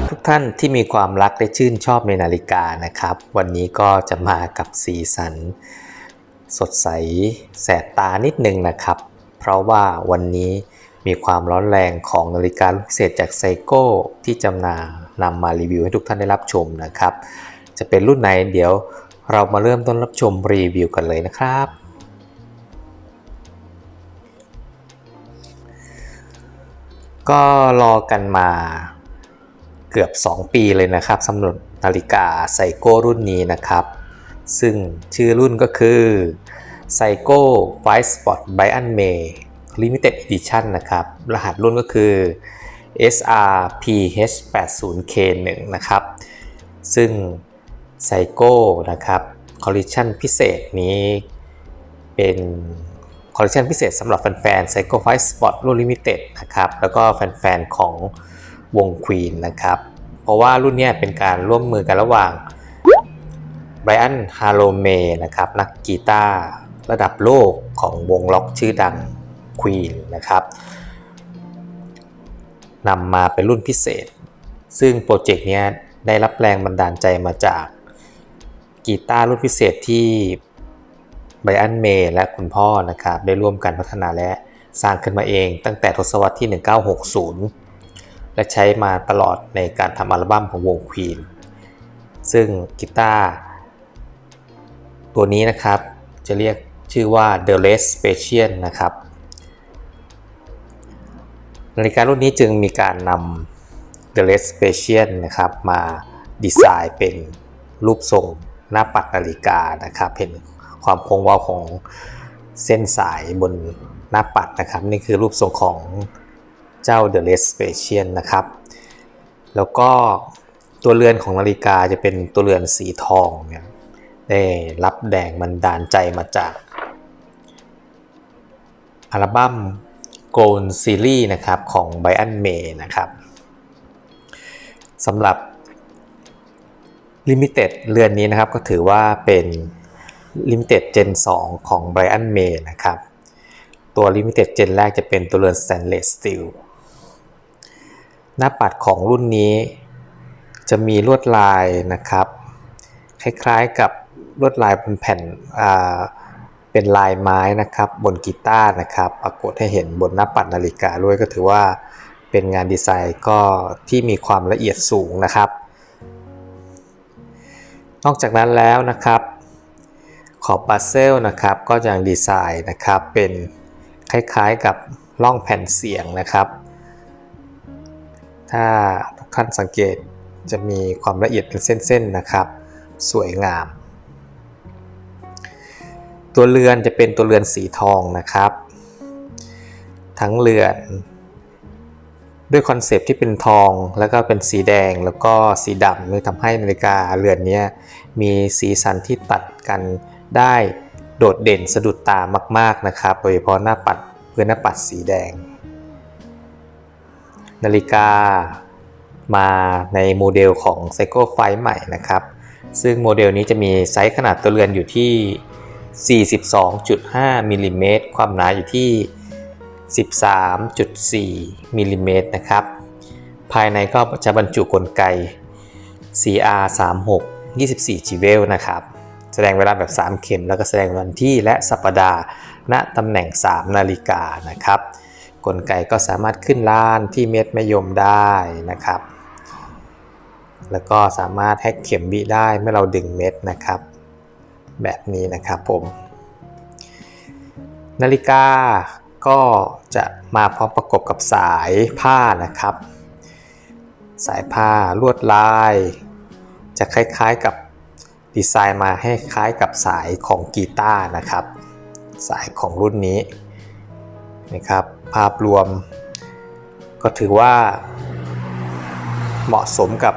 ทุกท่านที่มีความรักและชื่นชอบในนาฬิกานะครับ วันนี้ก็จะมากับสีสัน สดใสแสบตานิดนึงนะครับ เพราะว่าวันนี้มีความร้อนแรงของนาฬิการุ่นพิเศษจากไซโก้ที่จำนานำมารีวิวให้ทุกท่านได้รับชมนะครับ จะเป็นรุ่นไหนเดี๋ยวเรามาเริ่มต้นรับชมรีวิวกันเลยนะครับก็รอกันมา เกือบ 2 ปีเลยนะครับสำหรับนาฬิกาไซโก้รุ่นนี้นะครับ ซึ่งชื่อรุ่นก็คือ p s y c h o Five Spot Brian May Limited Edition นะครับ รหัสรุ่นก็คือ SRPH80K1 นะครับ ซึ่ง p s y c h o นะครับคอลเล t ชันพิเศษนี้เป็นคอลเล t ชันพิเศษสำหรับแฟนๆ p s y c h o Five Spot รุ่น Limited นะครับ แล้วก็แฟนๆของ วง Queen นะครับ เพราะว่ารุ่นนี้เป็นการร่วมมือกันระหว่างไบรอันฮาโลเมนะครับ นักกีตาร์ระดับโลกของวงล็อกชื่อดัง Queen นะครับนำมาเป็นรุ่นพิเศษ ซึ่งโปรเจกต์นี้ได้รับแรงบันดาลใจมาจากกีตาร์รุ่นพิเศษที่ไบรอันเมย์และคุณพ่อนะครับ ได้ร่วมกันพัฒนาและสร้างขึ้นมาเองตั้งแต่ทศวรรษที่ 1960 และใช้มาตลอดในการทำอัลบั้มของวง Queen ซึ่งกีตาร์ตัวนี้นะครับจะเรียกชื่อว่า The Less p e c i a l นะครับนาฬิการุ่นนี้จึงมีการนำ The Less p e c i a l นะครับมาดีไซน์เป็นรูปทรงหน้าปัดนาฬิกานะครับเห็นความโค้งเว้าของเส้นสายบนหน้าปัดนะครับ นี่คือรูปทรงของ เจ้า The Less Special นะครับ แล้วก็ตัวเรือนของนาฬิกาจะเป็นตัวเรือนสีทองเนี่ยได้รับแดงมันดานใจมาจาก อัลบั้ม Gold Series นะครับของ Brian May นะครับสำหรับ Limited เรือนนี้นะครับก็ถือว่าเป็น Limited Gen 2ของ Brian May นะครับ ตัว Limited Gen แรกจะเป็นตัวเรือน Stainless Steel หน้าปัดของรุ่นนี้ จะมีลวดลายนะครับ คล้ายๆกับลวดลายบนแผ่นเป็นลายไม้นะครับบนกีตาร์นะครับปรากฏให้เห็นบนหน้าปัดนาฬิกาด้วยก็ถือว่าเป็นงานดีไซน์ก็ที่มีความละเอียดสูงนะครับ นอกจากนั้นแล้วนะครับขอบบัสเซลนะครับก็ยังดีไซน์นะครับเป็นคล้ายๆกับร่องแผ่นเสียงนะครับ ถ้าทุกท่านสังเกตจะมีความละเอียดเป็นเส้นๆนะครับ สวยงาม ตัวเรือนจะเป็นตัวเรือนสีทองนะครับ ทั้งเรือน ด้วยคอนเซปที่เป็นทองแล้วก็เป็นสีแดงแล้วก็สีดำเลยทำให้นาฬิกาเรือนนี้มีสีสันที่ตัดกันได้โดดเด่นสะดุดตามาก ๆนะครับ โดยเฉพาะหน้าปัดเพื่อหน้าปัดสีแดง นาฬิกามาในโมเดลของ p s y c h o f i ใหม่นะครับ ซึ่งโมเดลนี้จะมีไซส์ขนาดตัวเรือนอยู่ที่ 42.5มิลลิเมตรความหนาอยู่ที่ 13.4มิลลิเมตรนะครับ ภายในก็จะบรรจุกลไก CR36 24 g เวลนะครับ แสดงเวลาแบบ 3 เข็ม แล้วก็แสดงวันที่และสัปดาห์ณตำแหน่ง 3 นาฬิกานะครับ กลไกก็สามารถขึ้นล้านที่เม็ดมะยมได้นะครับ แล้วก็สามารถแฮกเข็มบิได้เมื่อเราดึงเม็ดนะครับ แบบนี้นะครับผม นาฬิกาก็จะมาพร้อมประกบกับสายผ้านะครับ สายผ้าลวดลาย จะคล้ายๆกับดีไซน์มาให้คล้ายกับสายของกีตาร์นะครับ สายของรุ่นนี้นะครับ ภาพรวม ก็ถือว่า เหมาะสมกับ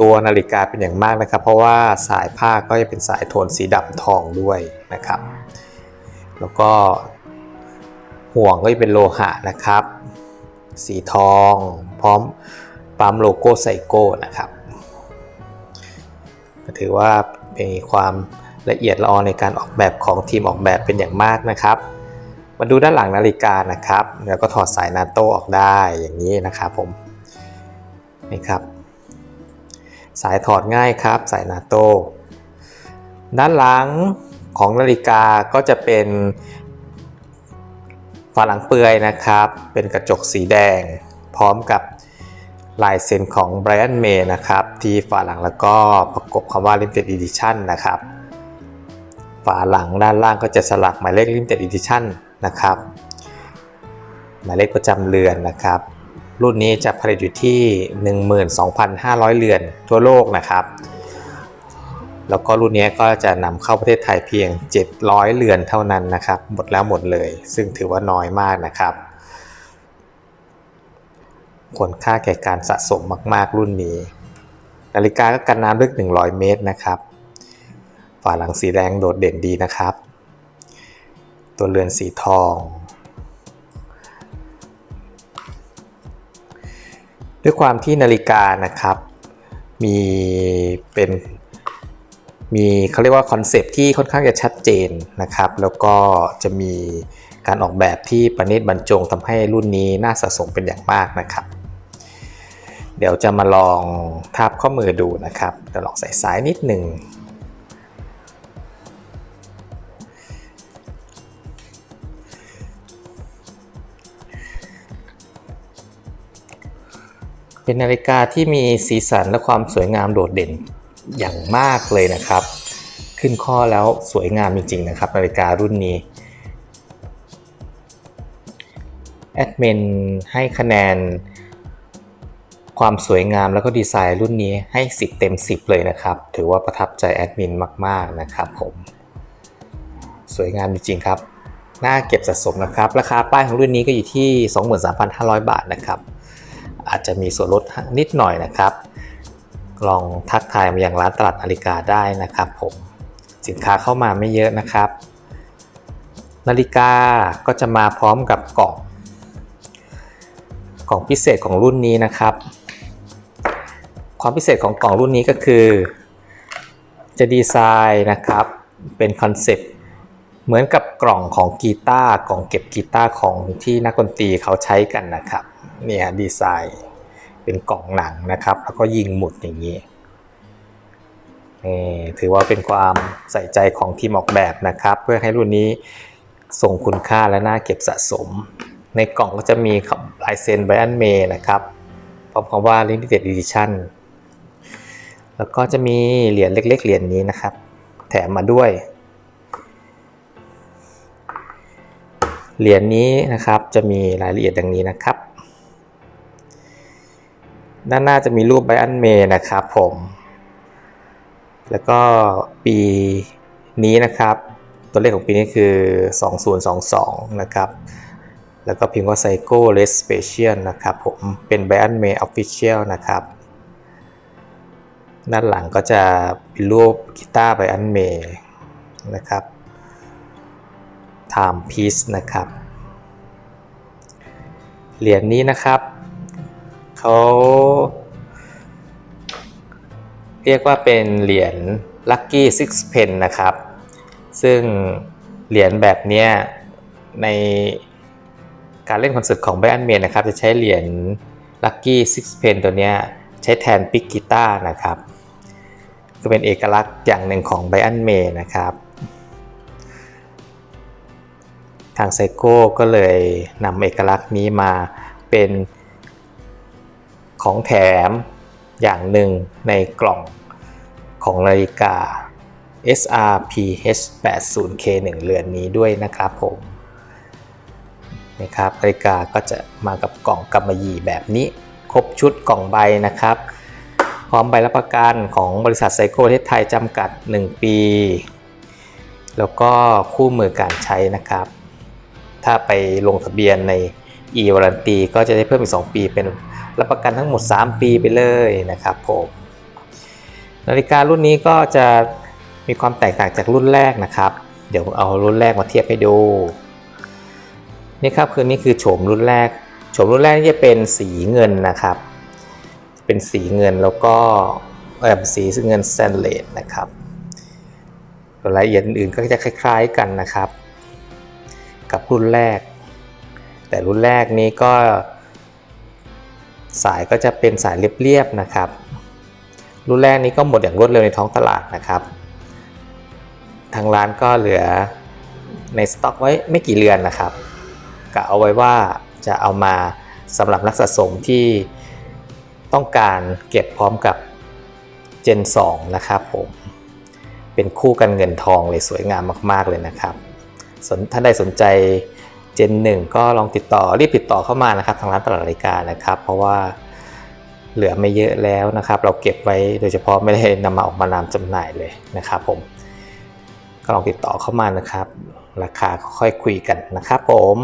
ตัวนาฬิกาเป็นอย่างมากนะครับ เพราะว่าสายผ้าก็จะเป็นสายโทนสีดำทองด้วยนะครับ แล้วก็ห่วงก็จะเป็นโลหะนะครับ สีทอง พร้อมปั๊มโลโก้ไซโก้นะครับถือว่าเป็นความละเอียดละออในการออกแบบของทีมออกแบบเป็นอย่างมากนะครับ มาดูด้านหลังนาฬิกานะครับแล้วก็ถอดสายนาโต้ออกได้อย่างนี้นะครับผมนี่ครับ สายถอดง่ายครับ สายนาโต้ด้านหลังของนาฬิกาก็จะเป็นฝาหลังเปลือยนะครับ เป็นกระจกสีแดง พร้อมกับลายเซ็นของ Brian May นะครับ ที่ฝาหลังแล้วก็ประกบคำว่า Limited Edition นะครับ ฝาหลังด้านล่างก็จะสลักหมายเลข Limited Edition นะครับหมายเลขประจำเรือนนะครับ รุ่นนี้จะผลิตอยู่ที่ 12,500 เรือนทั่วโลกนะครับ แล้วก็รุ่นนี้ก็จะนำเข้าประเทศไทยเพียง 700 เรือนเท่านั้นนะครับ หมดแล้วหมดเลย ซึ่งถือว่าน้อยมากนะครับควรค่าแก่การสะสมมากๆ รุ่นนี้ นาฬิกาก็กันน้ำลึก 100 เมตรนะครับ ฝาหลังสีแดงโดดเด่นดีนะครับ ตัวเรือนสีทอง ด้วยความที่นาฬิกานะครับ มีเป็นมีเขาเรียกว่าคอนเซปต์ที่ค่อนข้างจะชัดเจนนะครับ แล้วก็จะมีการออกแบบที่ประณีตบรรจงทำให้รุ่นนี้น่าสะสมเป็นอย่างมากนะครับ เดี๋ยวจะมาลองทาบข้อมือดูนะครับเดี๋ยวลองใส่สายนิดหนึ่ง เป็นนาฬิกาที่มีสีสันและความสวยงามโดดเด่นอย่างมากเลยนะครับ ขึ้นข้อแล้วสวยงามจริงๆนะครับ นาฬิการุ่นนี้แอดมินให้คะแนน ความสวยงามแล้วก็ดีไซน์รุ่นนี้ให้ 10 เต็ม 10 เลยนะครับ ถือว่าประทับใจแอดมินมาก ๆ นะครับผม สวยงามจริงๆครับ น่าเก็บสะสมนะครับ ราคาป้ายของรุ่นนี้ก็อยู่ที่ 23,500 บาทนะครับ อาจจะมีส่วนลดนิดหน่อยนะครับ ลองทักทายมายังร้านตลาดนาฬิกาได้นะครับผมสินค้าเข้ามาไม่เยอะนะครับ นาฬิกาก็จะมาพร้อมกับกล่องกล่องพิเศษของรุ่นนี้นะครับ ความพิเศษของกล่องรุ่นนี้ก็คือ จะดีไซน์นะครับเป็นคอนเซปต์เหมือนกับกล่องของกีตาร์กล่องเก็บกีตาร์ของที่นักดนตรีเขาใช้กันนะครับ เนี่ยดีไซน์เป็นกล่องหนังนะครับ แล้วก็ยิงหมุดอย่างนี้นี่ถือว่าเป็นความใส่ใจของทีมออกแบบนะครับ เพื่อให้รุ่นนี้ส่งคุณค่าและน่าเก็บสะสม ในกล่องก็จะมีลายเซ็นไบรอันเมย์นะครับพร้อมคำว่า Limited Edition แล้วก็จะมีเหรียญเล็ก ๆ เหรียญนี้นะครับ แถมมาด้วย เหรียญนี้นะครับจะมีรายละเอียดดังนี้นะครับ ด้านหน้าจะมีรูปไบอันเมย์นะครับผม แล้วก็ปีนี้นะครับ ตัวเลขของปีนี้คือ 2022 นะครับ แล้วก็พิมพ์ว่า Psycho Red Special นะครับผม เป็น Brian May Official นะครับ ด้านหลังก็จะเป็นรูปกีตาร์ Brian May นะครับ Time Piece นะครับ เหรียญนี้นะครับ เขาเรียกว่าเป็นเหรียญ Lucky Six Pen นะครับ ซึ่งเหรียญแบบนี้ในการเล่นคอนเสิร์ตของ Brian May นะครับ จะใช้เหรียญ Lucky Six Pen ตัวนี้ใช้แทนปิกกีตาร์นะครับ ก็เป็นเอกลักษณ์อย่างหนึ่งของ Brian May นะครับ ทางไซโก้ก็เลยนำเอกลักษณ์นี้มาเป็น ของแถมอย่างหนึ่งในกล่องของนาฬิกา SRPH 80K1 เรือนนี้ด้วยนะครับผมนะครับนาฬิกาก็จะมากับกล่องกำมะหยี่แบบนี้ ครบชุดกล่องใบนะครับ พร้อมใบรับประกันของบริษัทไซโก้ประเทศไทยจำกัด 1 ปี แล้วก็คู่มือการใช้นะครับ ถ้าไปลงทะเบียนใน e-warranty ก็จะได้เพิ่มอีก 2 ปีเป็น รับประกันทั้งหมด 3 ปีไปเลยนะครับผมนาฬิการุ่นนี้ก็จะมีความแตกต่างจากรุ่นแรกนะครับ เดี๋ยวเอารุ่นแรกมาเทียบให้ดู นี่ครับคือนี่คือโฉมรุ่นแรกโฉมรุ่นแรกจะเป็นสีเงินนะครับ เป็นสีเงินแล้วก็เออสีเงินสแตนเลสนะครับรายละเอียดอื่นๆก็จะคล้าย ๆกันนะครับ กับรุ่นแรก แต่รุ่นแรกนี้ก็ สายก็จะเป็นสายเรียบๆนะครับ รุ่นแรกนี้ก็หมดอย่างรวดเร็วในท้องตลาดนะครับ ทางร้านก็เหลือในสต็อกไว้ไม่กี่เรือนนะครับกะเอาไว้ว่าจะเอามาสำหรับนักสะสมที่ต้องการเก็บพร้อมกับ Gen 2 นะครับผมเป็นคู่กันเงินทองเลยสวยงามมาก ๆ เลยนะครับสนถ้าได้สนใจ Gen 1ก็ลองติดต่อรีบติดต่อเข้ามานะครับทางร้านตลาดนาฬิกานะครับ เพราะว่าเหลือไม่เยอะแล้วนะครับ เราเก็บไว้โดยเฉพาะไม่ได้นำมาออกมานำจำหน่ายเลยนะครับผมก็ลองติดต่อเข้ามานะครับ ราคาค่อยคุยกันนะครับผม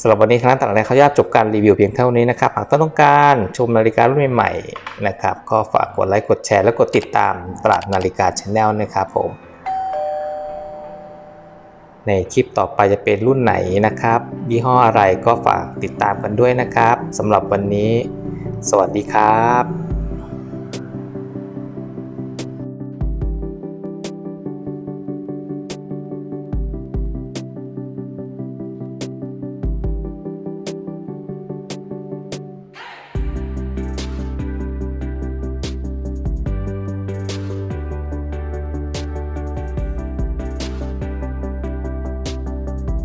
สำหรับวันนี้ทางร้านตลาดนาฬิกาขออนุญาตจบการรีวิวเพียงเท่านี้นะครับหากต้องการชมนาฬิการุ่นใหม่ๆนะครับ ก็ฝากกดไลค์กดแชร์และกดติดตามตลาดนาฬิกาชาแนลนะครับผม ในคลิปต่อไปจะเป็นรุ่นไหนนะครับยี่ห้ออะไรก็ฝากติดตามกันด้วยนะครับสำหรับวันนี้ สวัสดีครับ